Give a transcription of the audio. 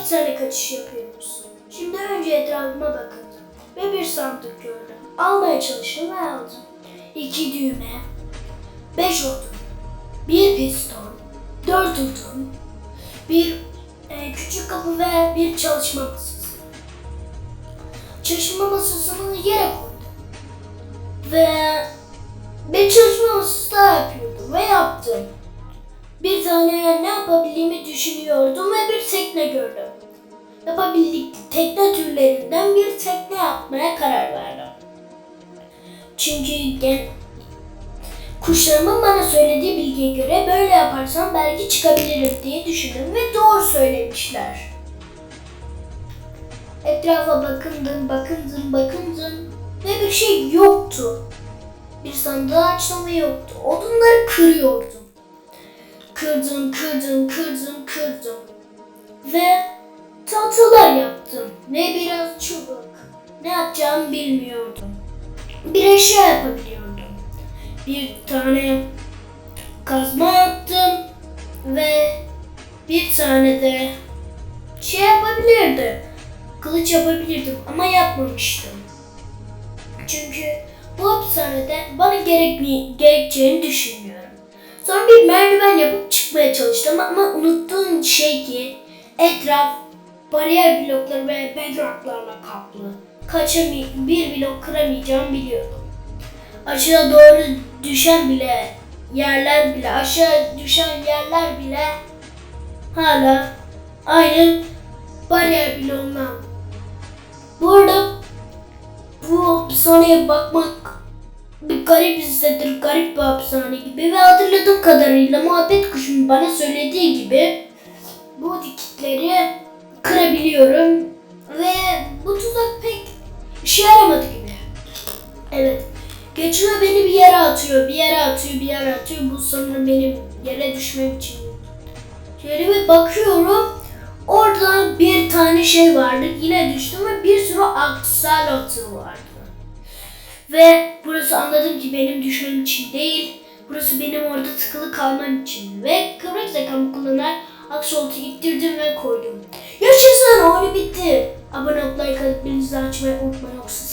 hapishane kaçış yapıyoruz. Şimdi önce etrafıma bakındım ve bir sandık gördüm. Almaya çalıştım ve aldım. İki düğme, beş odun, bir piston, dört odun, bir e, küçük kapı ve bir çalışma masası. Çalışma masasını yere koydum. Ve bir çalışma masası daha yapıyordum ve yaptım. Bir tane ne gördüm. Yapabildik tekne türlerinden bir tekne yapmaya karar verdim. Çünkü gen kuşlarımın bana söylediği bilgiye göre böyle yaparsam belki çıkabilirim diye düşündüm ve doğru söylemişler. Etrafa bakındım, bakındım, bakındım ve bir şey yoktu. Bir sandığı açtım yoktu. Odunları kırıyordum. Kırdım, kırdım, kırdım, kırdım. Ve tahtalar yaptım. Ve biraz çubuk. Ne yapacağımı bilmiyordum. Bir eşya yapabiliyordum. Bir tane kazma yaptım. Ve bir tane de şey yapabilirdim. Kılıç yapabilirdim ama yapmamıştım. Çünkü bu hapishanede bana gerekmi gerekeceğini düşünmüyorum. Sonra bir merdiven yapıp çıkmaya çalıştım ama unuttuğum şey ki etraf bariyer blokları ve bedrocklarla kaplı. Kaçamay bir blok kıramayacağımı biliyordum. Aşağı doğru düşen bile yerler bile aşağı düşen yerler bile hala aynı bariyer bloğundan. Bu arada bu hapishaneye bakmak bir garip hissettir, garip bir hapishane gibi ve hatırladığım kadarıyla muhabbet kuşunun bana söylediği gibi bu dikitleri kırabiliyorum ve bu tuzak pek işe yaramadı gibi. Evet. Geçiyor beni bir yere atıyor, bir yere atıyor, bir yere atıyor. Bu sanırım benim yere düşmem için. Şöyle bir bakıyorum. Orada bir tane şey vardı. Yine düştüm ve bir sürü aksalotl vardı. Ve burası anladım ki benim düşmem için değil. Burası benim orada tıkılı kalmam için. Ve kıvrak zekamı kullanarak aksolotlu ittirdim ve koydum. Yaşasın oyunu bitti. Abone olup like atıp bildirimleri açmayı unutma yoksa